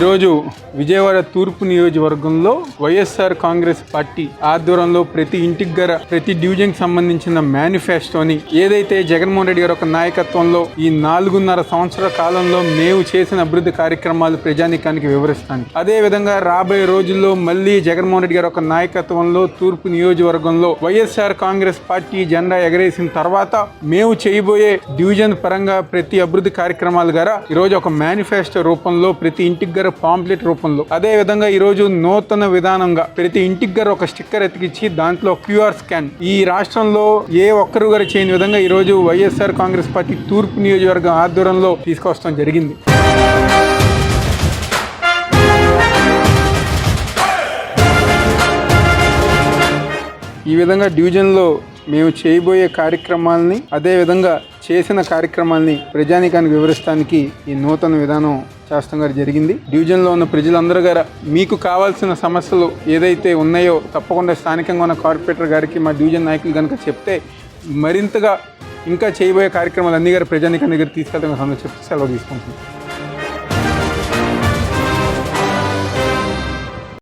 ఈరోజు విజయవాడ తూర్పు నియోజకవర్గంలో వైఎస్ఆర్ కాంగ్రెస్ పార్టీ ఆధ్వర్యంలో ప్రతి ఇంటికి గర ప్రతి డివిజన్ సంబంధించిన మేనిఫెస్టోని ఏదైతే జగన్మోహన్ రెడ్డి గారి యొక్క నాయకత్వంలో ఈ నాలుగున్నర సంవత్సర కాలంలో మేము చేసిన అభివృద్ధి కార్యక్రమాలు ప్రజానీకానికి వివరిస్తాను. అదే విధంగా రాబోయే రోజుల్లో మళ్ళీ జగన్మోహన్ రెడ్డి గారి యొక్క నాయకత్వంలో తూర్పు నియోజకవర్గంలో వైఎస్ఆర్ కాంగ్రెస్ పార్టీ జెండా ఎగరేసిన తర్వాత మేము చేయబోయే డివిజన్ పరంగా ప్రతి అభివృద్ధి కార్యక్రమాలు గారా ఈరోజు ఒక మేనిఫెస్టో రూపంలో ప్రతి ఇంటికి గర పాంప్లెట్ రూపంలో. అదే విధంగా ఈరోజు నూతన విధానంగా ప్రతి ఇంటికి గారు ఒక స్టిక్కర్ ఎతికిచ్చి దాంట్లో క్యూఆర్ స్కాన్. ఈ రాష్ట్రంలో ఏ ఒక్కరు గారు చేయని విధంగా ఈరోజు వైఎస్ఆర్ కాంగ్రెస్ పార్టీ తూర్పు నియోజకవర్గం ఆధ్వర్యంలో తీసుకొస్తాం జరిగింది. ఈ విధంగా డివిజన్లో మేము చేయబోయే కార్యక్రమాలని అదే విధంగా చేసిన కార్యక్రమాల్ని ప్రజానీకానికి వివరిస్తానికి ఈ నూతన విధానం శాస్త్రం గారు జరిగింది. డివిజన్లో ఉన్న ప్రజలందరూ గారు మీకు కావాల్సిన సమస్యలు ఏదైతే ఉన్నాయో తప్పకుండా స్థానికంగా ఉన్న కార్పొరేటర్ గారికి మా డివిజన్ నాయకులు కనుక చెప్తే మరింతగా ఇంకా చేయబోయే కార్యక్రమాలు అన్ని గారు ప్రజానీకాన్ని దగ్గర తీసుకెళ్తాం చెప్తే సెలవు తీసుకుంటున్నాం.